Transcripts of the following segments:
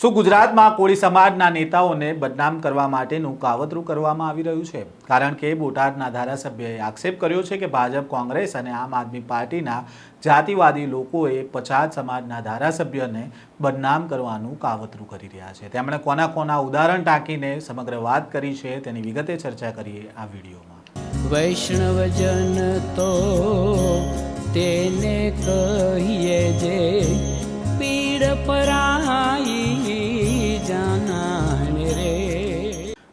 શું ગુજરાતમાં કોળી સમાજના નેતાઓને બદનામ કરવા માટેનું કાવતરું કરવામાં આવી રહ્યું છે? કારણ કે બોટાદના ધારાસભ્યએ આક્ષેપ કર્યો છે કે ભાજપ, કોંગ્રેસ અને આમ આદમી પાર્ટીના જાતિવાદી લોકોએ પછાત સમાજના ધારાસભ્યને બદનામ કરવાનું કાવતરું કરી રહ્યા છે. તેમણે કોના કોના ઉદાહરણ ટાંકીને સમગ્ર વાત કરી છે તેની વિગતે ચર્ચા કરીએ આ વિડીયોમાં. વૈષ્ણવજન તો તેને કહીએ જે પીડ પરાઈ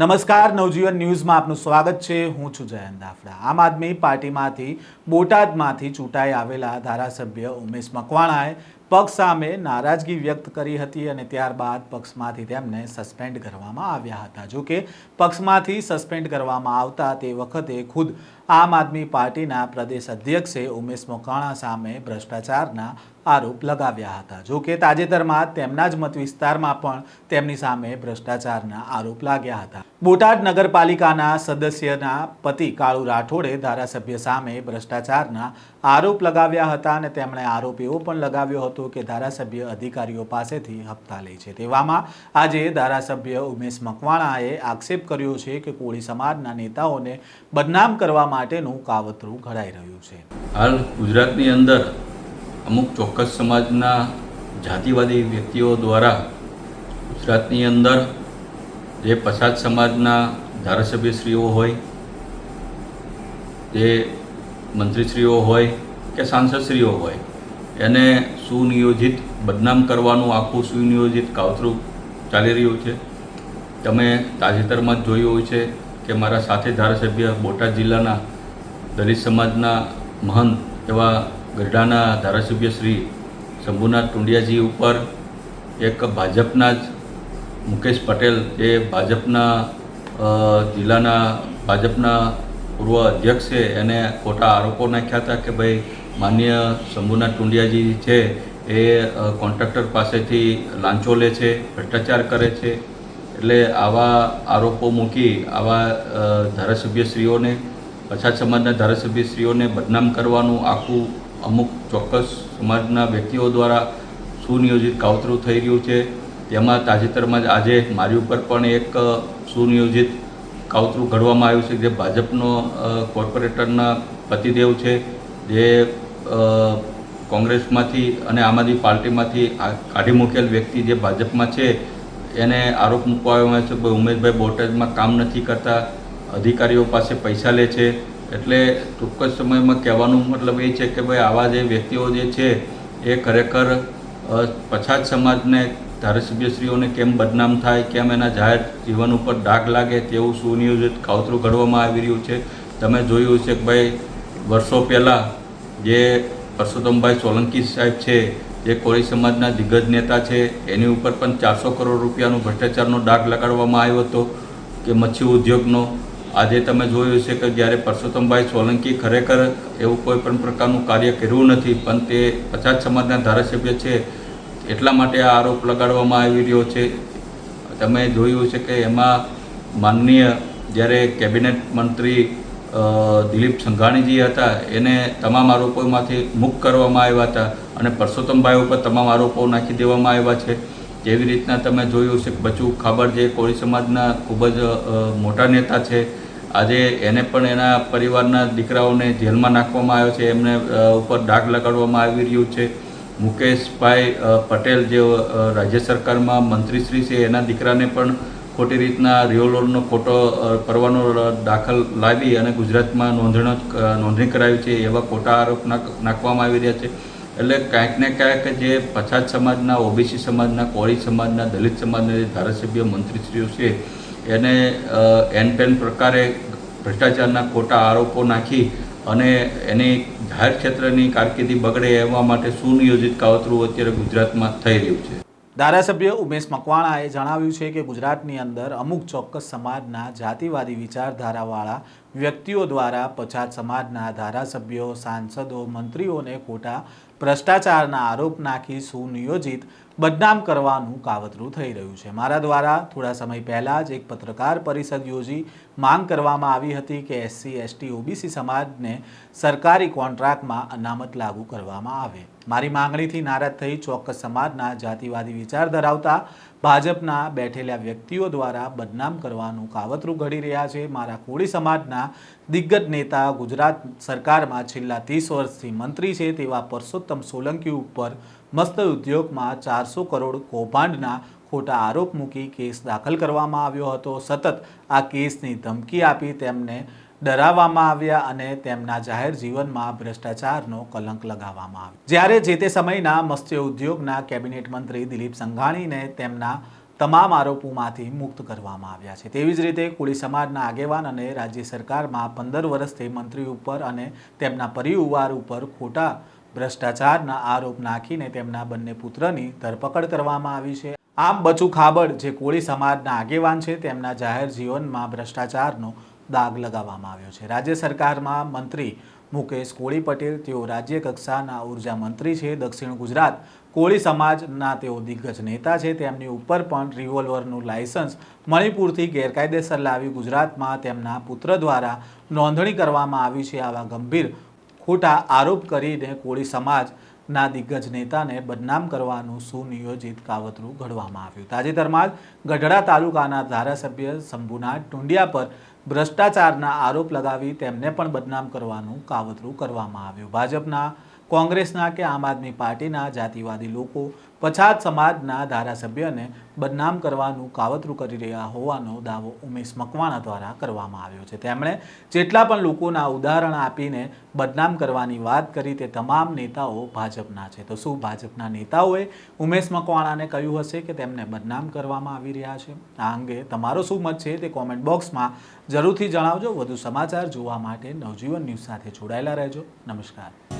નમસ્કાર, નવજીવન ન્યૂઝમાં આપનું સ્વાગત છે. હું છું જયંત દાફડા. આમ આદમી પાર્ટીમાંથી બોટાદમાંથી ચૂંટાઈ આવેલા ધારાસભ્ય ઉમેશ મકવાણાએ પક્ષ સામે નારાજગી વ્યક્ત કરી હતી અને ત્યારબાદ પક્ષમાંથી તેમને સસ્પેન્ડ કરવામાં આવ્યા હતા. જોકે પક્ષમાંથી સસ્પેન્ડ કરવામાં આવતા તે વખતે ખુદ આમ આદમી પાર્ટીના પ્રદેશ અધ્યક્ષે ઉમેશ મોકાણા સામે ભ્રષ્ટાચારના આરોપ લગાવ્યા હતા. જો કે તાજેતરમાં તેમના જ મત વિસ્તારમાં પણ તેમની સામે ભ્રષ્ટાચારના આરોપ લાગ્યા હતા. બોટાદ નગરપાલિકાના સદસ્યના પતિ કાળુ રાઠોડે ધારાસભ્ય સામે ભ્રષ્ટાચારના આરોપ લગાવ્યા હતા અને તેમણે આરોપ એવો પણ લગાવ્યો હતો કે ધારાસભ્ય અધિકારીઓ પાસેથી હપ્તા લે છે. તેવામાં આજે ધારાસભ્ય ઉમેશ મકવાણાએ આક્ષેપ કર્યો છે કે કોળી સમાજના નેતાઓને બદનામ કરવા માટેનું કાવતરું ઘડાઈ રહ્યું છે. હાલ ગુજરાતની અંદર અમુક ચોક્કસ સમાજના જાતિવાદી વ્યક્તિઓ દ્વારા ગુજરાતની અંદર જે પછાત સમાજના ધારાસભ્યશ્રીઓ હોય, જે મંત્રીશ્રીઓ હોય કે સાંસદશ્રીઓ હોય, એને સુનિયોજિત બદનામ કરવાનું આખું સુનિયોજિત કાવતરું ચાલી રહ્યું છે. તમે તાજેતરમાં જ જોયું હોય છે કે મારા સાથે ધારાસભ્ય બોટાદ જિલ્લાના દલિત સમાજના મહંત એવા ગઢડાના ધારાસભ્ય શ્રી શંભુનાથ ટુંડિયાજી ઉપર એક ભાજપના જ મુકેશ પટેલ જે ભાજપના જિલ્લાના ભાજપના પૂર્વ અધ્યક્ષ છે. એને ખોટા આરોપો નાખ્યા હતા કે ભાઈ માન્ય શંભુનાથ ટુંડિયાજી છે એ કોન્ટ્રાક્ટર પાસેથી લાંચો લે છે, ભ્રષ્ટાચાર કરે છે. એટલે આવા આરોપો મૂકી આવા ધારાસભ્યશ્રીઓને, પછાત સમાજના ધારાસભ્યશ્રીઓને બદનામ કરવાનું આખું અમુક ચોક્કસ સમાજના વ્યક્તિઓ દ્વારા સુનિયોજિત કાવતરું થઈ રહ્યું છે. તેમાં તાજેતરમાં જ આજે મારી ઉપર પણ એક સુનિયોજિત કાવતરું ઘડવામાં આવ્યું છે, જે ભાજપનો કોર્પોરેટરના પતિદેવ છે, જે કોંગ્રેસમાંથી અને આમ આદમી પાર્ટીમાંથી કાઢી મૂકેલ વ્યક્તિ જે ભાજપમાં છે એને આરોપ મૂકવામાં આવ્યો છે ઉમેશભાઈ બોટાદમાં કામ નથી કરતા, અધિકારીઓ પાસે પૈસા લે છે. એટલે ટૂંક જ સમયમાં કહેવાનું મતલબ એ છે કે ભાઈ આવા જે વ્યક્તિઓ જે છે, એ ખરેખર પછાત સમાજને, ધારાસભ્યશ્રીઓને કેમ બદનામ થાય, કેમ એના જાહેર જીવન ઉપર ડાઘ લાગે તેવું સુનિયોજિત કાવતરું ઘડવામાં આવી રહ્યું છે. તમે જોયું છે કે ભાઈ, વર્ષો પહેલાં જે પરસોત્તમભાઈ સોલંકી સાહેબ છે જે કોળી સમાજના દિગ્ગજ નેતા છે, એની ઉપર પણ ચારસો કરોડ રૂપિયાનો ભ્રષ્ટાચારનો ડાઘ લગાડવામાં આવ્યો હતો કે મચ્છી ઉદ્યોગનો. આજે તમે જોયું છે કે જ્યારે પરસોત્તમભાઈ સોલંકી ખરેખર એવું કોઈ પણ પ્રકારનું કાર્ય કર્યું નથી, પણ તે પછાત સમાજના ધારાસભ્ય છે, એટલા માટે આ આરોપ લગાડવામાં આવી રહ્યો છે. તમે જોયું છે કે એમાં માનનીય જ્યારે કેબિનેટ મંત્રી દિલીપ સંઘાણીજી હતા. એને તમામ આરોપોમાંથી મુક્ત કરવામાં આવ્યા હતા અને પરસોત્તમભાઈ ઉપર તમામ આરોપો નાખી દેવામાં આવ્યા છે. જેવી રીતના તમે જોયું છે બચુ ખાબર જે કોળી સમાજના ખૂબ જ મોટા નેતા છે. આજે એને પણ એના પરિવારના દીકરાઓને જેલમાં નાખવામાં આવ્યો છે. એમને ઉપર ડાઘ લગાડવામાં આવી રહ્યું છે. મુકેશભાઈ પટેલ જે રાજ્ય સરકારમાં મંત્રીશ્રી છે. એના દીકરાને પણ ખોટી રીતના રિયોલોનનો ખોટો કરવાનો દાખલ લાવી અને ગુજરાતમાં નોંધણી નોંધણી કરાવી છે, એવા ખોટા આરોપ નાખવામાં આવી રહ્યા છે. એટલે ક્યાંક ને ક્યાંક જે પછાત સમાજના, ઓબીસી સમાજના, કોળી સમાજના, દલિત સમાજના જે ધારાસભ્ય મંત્રીશ્રીઓ છે, એને એનપેન એન પેન પ્રકારે ભ્રષ્ટાચારના ખોટા આરોપો નાખી અને એની જાહેર ક્ષેત્રની કારકિર્દી બગડે એવા માટે સુનિયોજિત કાવતરું અત્યારે ગુજરાતમાં થઈ રહ્યું છે. ધારાસભ્ય ઉમેશ મકવાણાએ જણાવ્યું છે કે ગુજરાતની અંદર અમુક ચોક્કસ સમાજના જાતિવાદી વિચારધારાવાળા વ્યક્તિઓ દ્વારા પછાત સમાજના ધારાસભ્યો, સાંસદો, મંત્રીઓને ખોટા ભ્રષ્ટાચારના આરોપ નાખી સુનિયોજિત બદનામ કરવાનું કાવતરું થઈ રહ્યું છે. મારા દ્વારા થોડા સમય પહેલાં જ એક પત્રકાર પરિષદ યોજી માંગ કરવામાં આવી હતી કે એસસી, એસટી, ઓબીસી સમાજને સરકારી કોન્ટ્રાક્ટમાં અનામત લાગુ કરવામાં આવે. મારી માંગણીથી નારાજ થઈ ચોક્કસ સમાજના જાતિવાદી વિચાર ધરાવતા ભાજપના બેઠેલા વ્યક્તિઓ દ્વારા બદનામ કરવાનું કાવતરું ઘડી રહ્યા છે. મારા કોળી સમાજના દિગ્ગજ નેતા ગુજરાત સરકારમાં છેલ્લા ત્રીસ વર્ષથી મંત્રી છે તેવા પરસોત્તમ સોલંકી ઉપર મસ્ત ઉદ્યોગમાં ચારસો કરોડ કૌભાંડના ખોટા આરોપ મૂકી કેસ દાખલ કરવામાં આવ્યો હતો. સતત આ કેસની ધમકી આપી તેમને ડરાવવામાં આવ્યા અને તેમના જાહેર જીવનમાં ભ્રષ્ટાચારનો કલંક લગાવવામાં આવ્યો. જ્યારે જે તે સમયના મત્સ્ય ઉદ્યોગના કેબિનેટ મંત્રી દિલીપ સંઘાણીને તેમના તમામ આરોપોમાંથી મુક્ત કરવામાં આવ્યા છે. તેવી જ રીતે કોળી સમાજના આગેવાન અને રાજ્ય સરકારમાં પંદર વર્ષથી મંત્રી ઉપર અને તેમના પરિવાર ઉપર ખોટા ભ્રષ્ટાચારના આરોપ નાખીને તેમના બંને પુત્રની ધરપકડ કરવામાં આવી છે. આમ બચુ ખાબડ જે કોળી સમાજના આગેવાન છે તેમના જાહેર જીવનમાં ભ્રષ્ટાચારનો દાગ લગાવવામાં આવ્યો છે. રાજ્ય સરકારમાં મંત્રી મુકેશ કોળી પટેલ તેઓ રાજ્ય કક્ષાના ઊર્જા મંત્રી છે. દક્ષિણ ગુજરાત, કોળી સમાજના તેઓ દિગ્ગજ નેતા છે. તેમની ઉપર પણ રિવોલ્વરનું લાયસન્સ મણિપુરથી ગેરકાયદેસર લાવી ગુજરાતમાં તેમના પુત્ર દ્વારા નોંધણી કરવામાં આવી છે. આવા ગંભીર ખોટા આરોપ કરીને કોળી સમાજના દિગ્ગજ નેતાને બદનામ કરવાનું સુનિયોજિત કાવતરું ઘડવામાં આવ્યું. તાજેતરમાં જ ગઢડા તાલુકાના ધારાસભ્ય શંભુનાથ ટુંડિયા પર ભ્રષ્ટાચારના આરોપ લગાવી તેમને પણ બદનામ કરવાનું કાવતરું કરવામાં આવ્યું. ભાજપના કોંગ્રેસના કે આમ આદમી પાર્ટીના જાતિવાદી લોકો, પછાત સમાજના ધારાસભ્યને બદનામ કરવાનું કાવતરું કરી રહ્યા હોવાનો દાવો ઉમેશ મકવાણા દ્વારા કરવામાં આવ્યો છે. તેમણે જેટલા પણ લોકોના ઉદાહરણ આપીને બદનામ કરવાની વાત કરી તે તમામ નેતાઓ ભાજપના છે. તો શું ભાજપના નેતાઓએ ઉમેશ મકવાણાને કહ્યું હશે કે તેમને બદનામ કરવામાં આવી રહ્યા છે? આ અંગે તમારો શું મત છે તે કોમેન્ટ બોક્સમાં જરૂરથી જણાવજો. વધુ સમાચાર જોવા માટે નવજીવન ન્યૂઝ સાથે જોડાયેલા રહેજો. નમસ્કાર.